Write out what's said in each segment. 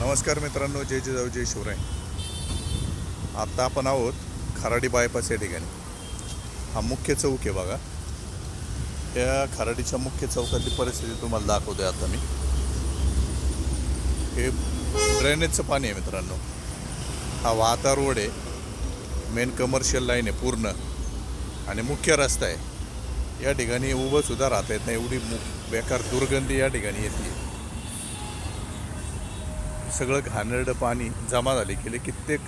नमस्कार मित्रांनो जय जिजाऊ जय शिवराय. आत्ता आपण आहोत खराडी बायपास या ठिकाणी. हा मुख्य चौक आहे बघा. त्या खराडीच्या मुख्य चौकातली परिस्थिती तुम्हाला दाखवतोय आता मी. हे ड्रेनेजचं पाणी आहे मित्रांनो. हा वाहता रोड आहे. मेन कमर्शियल लाईन आहे पूर्ण. आणि मुख्य रस्ता आहे. या ठिकाणी उभंसुद्धा राहता येत नाही. एवढी मु बेकार दुर्गंधी या ठिकाणी येते. सगळं घाणेरडं पाणी जमा झाले गेले कित्येक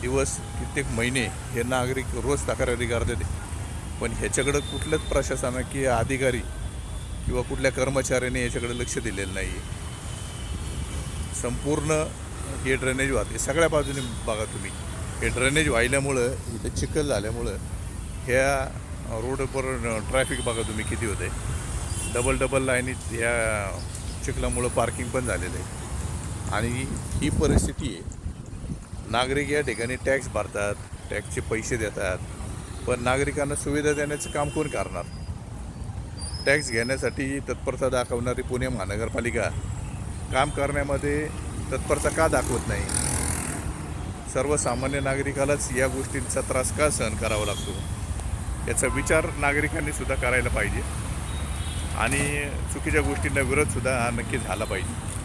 दिवस कित्येक महिने हे नागरिक रोज तक्रारी करतात. पण ह्याच्याकडं कुठल्याच प्रशासना की अधिकारी किंवा कुठल्या कर्मचाऱ्याने याच्याकडे लक्ष दिलेलं नाही आहे संपूर्ण हे ड्रेनेज वाहते सगळ्या बाजूने बघा तुम्ही. हे ड्रेनेज वाहिल्यामुळं इथं चिखल झाल्यामुळं ह्या रोडवर ट्रॅफिक बघा तुम्ही किती होते डबल डबल लाईनीत ह्या चिखलामुळं पार्किंग पण झालेलं आहे. आणि ही परिस्थिती आहे. नागरिक या ठिकाणी टॅक्स भरतात टॅक्सचे पैसे देतात पण नागरिकांना सुविधा देण्याचं काम कोण करणार? टॅक्स घेण्यासाठी तत्परता दाखवणारी पुणे महानगरपालिका काम करण्यामध्ये तत्परता का दाखवत नाही? सर्वसामान्य नागरिकालाच या गोष्टींचा त्रास का सहन करावा लागतो? याचा विचार नागरिकांनी सुद्धा करायला पाहिजे. आणि चुकीच्या गोष्टींना विरोधसुद्धा हा नक्की झाला पाहिजे.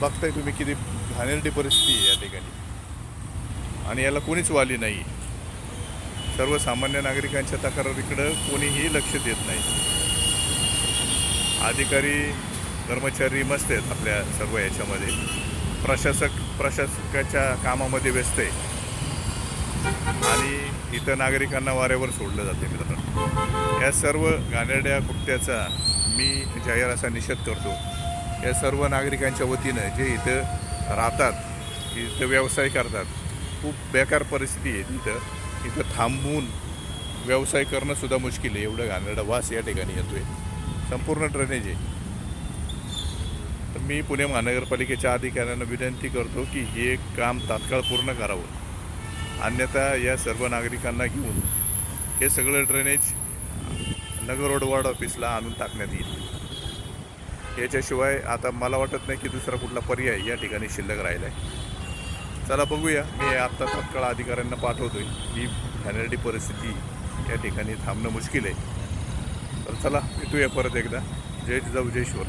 बघताय तुम्ही किती घाणेरडी परिस्थिती आहे या ठिकाणी. आणि याला कोणीच वाली नाही सर्वसामान्य नागरिकांच्या तक्रारीकडं कोणीही लक्ष देत नाही. अधिकारी कर्मचारी मस्त आहेत आपल्या सर्व याच्यामध्ये. प्रशासक प्रशासकाच्या कामामध्ये व्यस्त आहे. आणि इथं नागरिकांना वाऱ्यावर सोडलं जाते मित्रांनो. या सर्व घाणेरड्या कृत्याचा मी जाहीर असा निषेध करतो. या सर्व नागरिकांच्या वतीनं जे इथं राहतात इथं व्यवसाय करतात खूप बेकार परिस्थिती आहे तिथं इथं थांबून व्यवसाय करणंसुद्धा मुश्किल आहे. एवढं घाणेरडा वास या ठिकाणी येतोय. संपूर्ण ड्रेनेज आहे. तर मी पुणे महानगरपालिकेच्या अधिकाऱ्यांना विनंती करतो की हे काम तात्काळ पूर्ण करावं. अन्यथा या सर्व नागरिकांना घेऊन हे सगळं ड्रेनेज नगर रोड वॉर्ड ऑफिसला आणून टाकण्यात येईल. याच्याशिवाय आता मला वाटत नाही की दुसरा कुठला पर्याय या ठिकाणी शिल्लक राहिला आहे चला बघूया. मी आत्ता तत्काळ अधिकाऱ्यांना पाठवतो ही घाणेरडी परिस्थिती या ठिकाणी थांबणं मुश्किल आहे. तर चला भेटूया परत एकदा. जय जाऊ जय शिवर